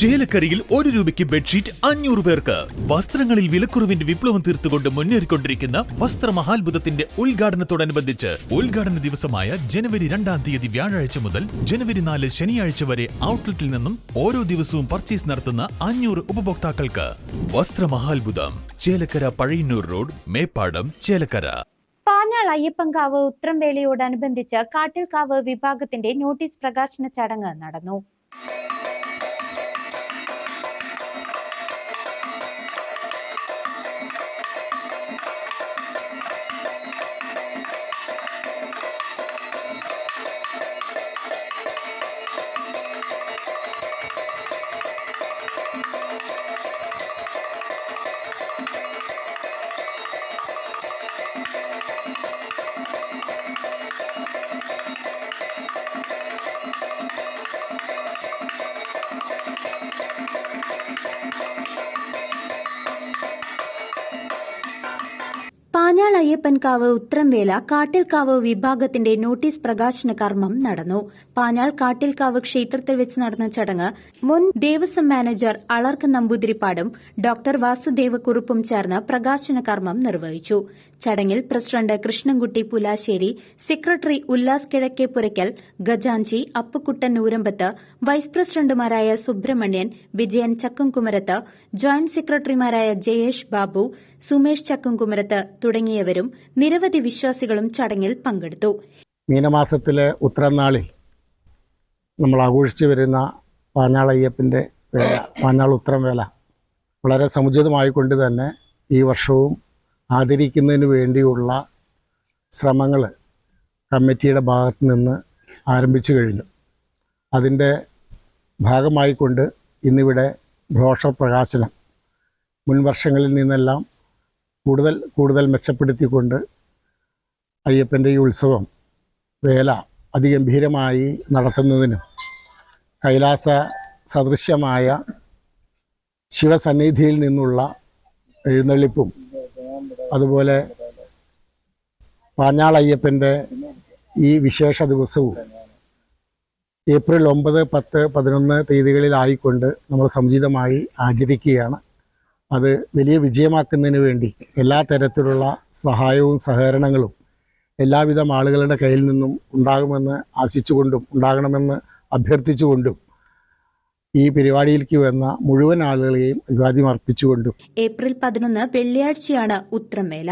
ചേലക്കരയിൽ ഒരു രൂപയ്ക്ക് ബെഡ്ഷീറ്റ് അഞ്ഞൂറ് പേർക്ക്. വസ്ത്രങ്ങളിൽ വിലക്കുറവിന്റെ വിപ്ലവം തീർത്തുകൊണ്ട് മുന്നേറിക്കൊണ്ടിരിക്കുന്ന വസ്ത്രമഹാത്ഭുതത്തിന്റെ ഉദ്ഘാടനത്തോടനുബന്ധിച്ച് ഉദ്ഘാടന ദിവസമായ ജനുവരി രണ്ടാം തീയതി വ്യാഴാഴ്ച മുതൽ ജനുവരി നാല് ശനിയാഴ്ച വരെ ഔട്ട്ലെറ്റിൽ നിന്നും ഓരോ ദിവസവും പർച്ചേസ് നടത്തുന്ന അഞ്ഞൂറ് ഉപഭോക്താക്കൾക്ക്. വസ്ത്രമഹാത്ഭുതം. ചേലക്കര പഴയന്നൂർ റോഡ് മേപ്പാടം ചേലക്കര. പാഞ്ഞാൾ അയ്യപ്പൻകാവ് ഉത്രംവേലയോടനുബന്ധിച്ച് കാട്ടിൽക്കാവ് വിഭാഗത്തിന്റെ നോട്ടീസ് പ്രകാശന ചടങ്ങ് നടന്നു. പാഞ്ഞാൾ അയ്യപ്പൻകാവ് ഉത്രംവേല കാട്ടിൽക്കാവ് വിഭാഗത്തിന്റെ നോട്ടീസ് പ്രകാശന കർമ്മം നടന്നു. പാഞ്ഞാൾ കാട്ടിൽക്കാവ് ക്ഷേത്രത്തിൽ വെച്ച് നടന്ന ചടങ്ങ് മുൻ ദേവസ്വം മാനേജർ അളർക്ക് നമ്പൂതിരിപ്പാടും ഡോക്ടർ വാസുദേവ കുറുപ്പും ചേർന്ന് പ്രകാശന കർമ്മം നിർവഹിച്ചു. ചടങ്ങിൽ പ്രസിഡന്റ് കൃഷ്ണൻകുട്ടി പുലാശ്ശേരി സെക്രട്ടറി ഉല്ലാസ് കിഴക്കേപ്പുരയ്ക്കൽ ഗജാഞ്ചി അപ്പുക്കുട്ടൻ നൂരമ്പത്ത് വൈസ് പ്രസിഡന്റുമാരായ സുബ്രഹ്മണ്യൻ വിജയൻ ചക്കുംകുമരത്ത് ജോയിന്റ് സെക്രട്ടറിമാരായ ജയേഷ് ബാബു സുമേഷ് ചക്കുംകുമരത്ത് തുടങ്ങിയവരും നിരവധി വിശ്വാസികളും ചടങ്ങിൽ പങ്കെടുത്തു. മീനമാസത്തിലെ ഉത്തരനാളിൽ നമ്മൾ ആഘോഷിച്ചു വരുന്ന പാഞ്ഞാളയ്യപ്പന്റെ വേല പാഞ്ഞാൾ ഉത്തരം വേല വളരെ സമുചിതമായിക്കൊണ്ട് തന്നെ ഈ വർഷവും ആദരിക്കുന്നതിന് വേണ്ടിയുള്ള ശ്രമങ്ങൾ കമ്മിറ്റിയുടെ ഭാഗത്ത് നിന്ന് ആരംഭിച്ചു കഴിഞ്ഞു. അതിന്റെ ഭാഗമായിക്കൊണ്ട് ഇന്നിവിടെ ബ്രോഷർ പ്രകാശനം. മുൻ വർഷങ്ങളിൽ നിന്നെല്ലാം കൂടുതൽ കൂടുതൽ മെച്ചപ്പെടുത്തിക്കൊണ്ട് അയ്യപ്പന്റെ ഈ ഉത്സവം വേല അതിഗംഭീരമായി നടത്തുന്നതിനും കൈലാസ സദൃശ്യമായ ശിവസന്നിധിയിൽ നിന്നുള്ള എഴുന്നള്ളിപ്പും അതുപോലെ പാഞ്ഞാളയ്യപ്പന്റെ ഈ വിശേഷ ദിവസവും ഏപ്രിൽ ഒമ്പത് പത്ത് പതിനൊന്ന് തീയതികളിലായിക്കൊണ്ട് നമ്മൾ സമുചിതമായി ആചരിക്കുകയാണ്. അത് വലിയ വിജയമാക്കുന്നതിന് വേണ്ടി എല്ലാ തരത്തിലുള്ള സഹായവും സഹകരണങ്ങളും എല്ലാവിധം ആളുകളുടെ കയ്യിൽ നിന്നും ഉണ്ടാകുമെന്ന് ആശിച്ചുകൊണ്ടും ഉണ്ടാകണമെന്ന് അഭ്യർത്ഥിച്ചുകൊണ്ടും ഈ പരിപാടിയിലേക്ക് വന്ന മുഴുവൻ ആളുകളെയും അഭിവാദ്യം അർപ്പിച്ചുകൊണ്ടും ഏപ്രിൽ പതിനൊന്ന് വെള്ളിയാഴ്ചയാണ് ഉത്രമേല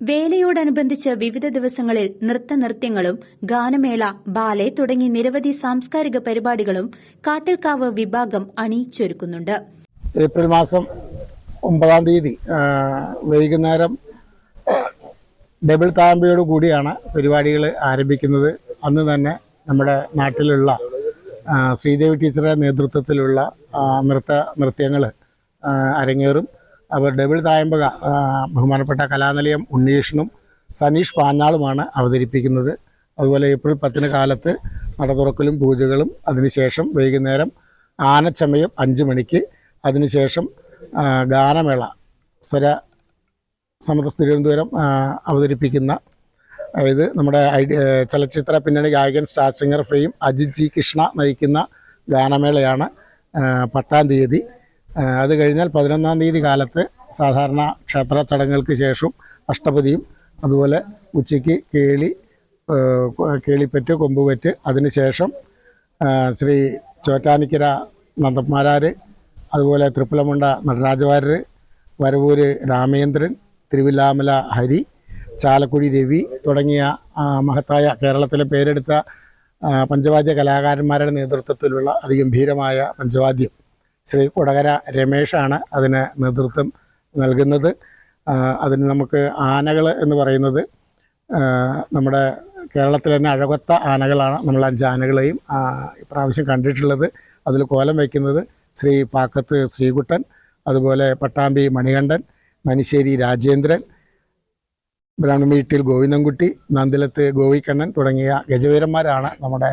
വേലയോടനുബന്ധിച്ച് വിവിധ ദിവസങ്ങളിൽ നൃത്തനൃത്യങ്ങളും ഗാനമേള ബാലെ തുടങ്ങി നിരവധി സാംസ്കാരിക പരിപാടികളും കാട്ടിൽക്കാവ് വിഭാഗം അണിയിച്ചൊരുക്കുന്നുണ്ട്. ഏപ്രിൽ മാസം ഒമ്പതാം തീയതി വൈകുന്നേരം ഡബിൾ താമ്പയോട് കൂടിയാണ് പരിപാടികൾ ആരംഭിക്കുന്നത്. അന്ന് തന്നെ നമ്മുടെ നാട്ടിലുള്ള ശ്രീദേവി ടീച്ചറുടെ നേതൃത്വത്തിലുള്ള നൃത്ത നൃത്യങ്ങൾ അരങ്ങേറും. അവർ ഡബിൾ തായമ്പക ബഹുമാനപ്പെട്ട കലാനിലയം ഉണ്ണീഷനും സനീഷ് പാഞ്ഞാളുമാണ് അവതരിപ്പിക്കുന്നത്. അതുപോലെ ഏപ്രിൽ പത്തിന് കാലത്ത് നട തുറക്കലും പൂജകളും അതിനുശേഷം വൈകുന്നേരം ആനച്ചമയം അഞ്ച് മണിക്ക് അതിനുശേഷം ഗാനമേള സ്വര സമത തിരുവനന്തപുരം അവതരിപ്പിക്കുന്ന അതായത് നമ്മുടെ ചലച്ചിത്ര പിന്നണി ഗായകൻ star singer fame Ajith G Krishna നയിക്കുന്ന ഗാനമേളയാണ് പത്താം തീയതി. അത് കഴിഞ്ഞാൽ പതിനൊന്നാം തീയതി കാലത്ത് സാധാരണ ക്ഷേത്ര ചടങ്ങുകൾക്ക് ശേഷം അഷ്ടപതിയും അതുപോലെ ഉച്ചയ്ക്ക് കേളി കേളിപ്പറ്റ് കൊമ്പുപറ്റ് അതിനുശേഷം ശേഷം ശ്രീ ചോറ്റാനിക്കര നന്ദന്മാരാർ അതുപോലെ തൃപ്പലമുണ്ട നടരാജവാര്യർ വരവൂര് രാമേന്ദ്രൻ തിരുവില്ലാമല ഹരി ചാലക്കുടി രവി തുടങ്ങിയ മഹത്തായ കേരളത്തിലെ പേരെടുത്ത പഞ്ചവാദ്യ കലാകാരന്മാരുടെ നേതൃത്വത്തിലുള്ള അതിഗംഭീരമായ പഞ്ചവാദ്യം ശ്രീ കൊടകര രമേഷാണ് അതിന് നേതൃത്വം നൽകുന്നത്. അതിന് നമുക്ക് ആനകൾ എന്ന് പറയുന്നത് നമ്മുടെ കേരളത്തിൽ തന്നെ അഴകൊത്ത ആനകളാണ്. നമ്മൾ അഞ്ച് ആനകളെയും ഇപ്രാവശ്യം കണ്ടിട്ടുള്ളത്. അതിൽ കോലം വയ്ക്കുന്നത് ശ്രീ പാക്കത്ത് ശ്രീകുട്ടൻ അതുപോലെ പട്ടാമ്പി മണികണ്ഠൻ മനിശ്ശേരി രാജേന്ദ്രൻ ബ്രഹ്മീട്ടിൽ ഗോവിന്ദൻകുട്ടി നന്ദിലത്ത് ഗോവിക്കണ്ണൻ തുടങ്ങിയ ഗജവീരന്മാരാണ് നമ്മുടെ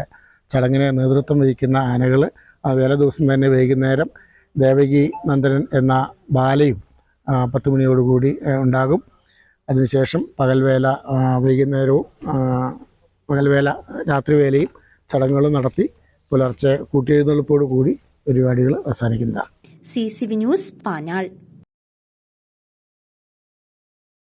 ചടങ്ങിന് നേതൃത്വം വഹിക്കുന്ന ആനകൾ ആ വേല ദിവസം തന്നെ വൈകുന്നേരം ദേവകി നന്ദനൻ എന്ന ബാലയും പത്ത് മണിയോടുകൂടി ഉണ്ടാകും. അതിനുശേഷം പകൽവേല വൈകുന്നേരവും പകൽവേല രാത്രിവേലയും ചടങ്ങുകൾ നടത്തി പുലർച്ചെ കൂട്ടിയെഴുന്നള്ളിപ്പോടുകൂടി പരിപാടികൾ അവസാനിക്കുന്നതാണ് C C V news Panjal.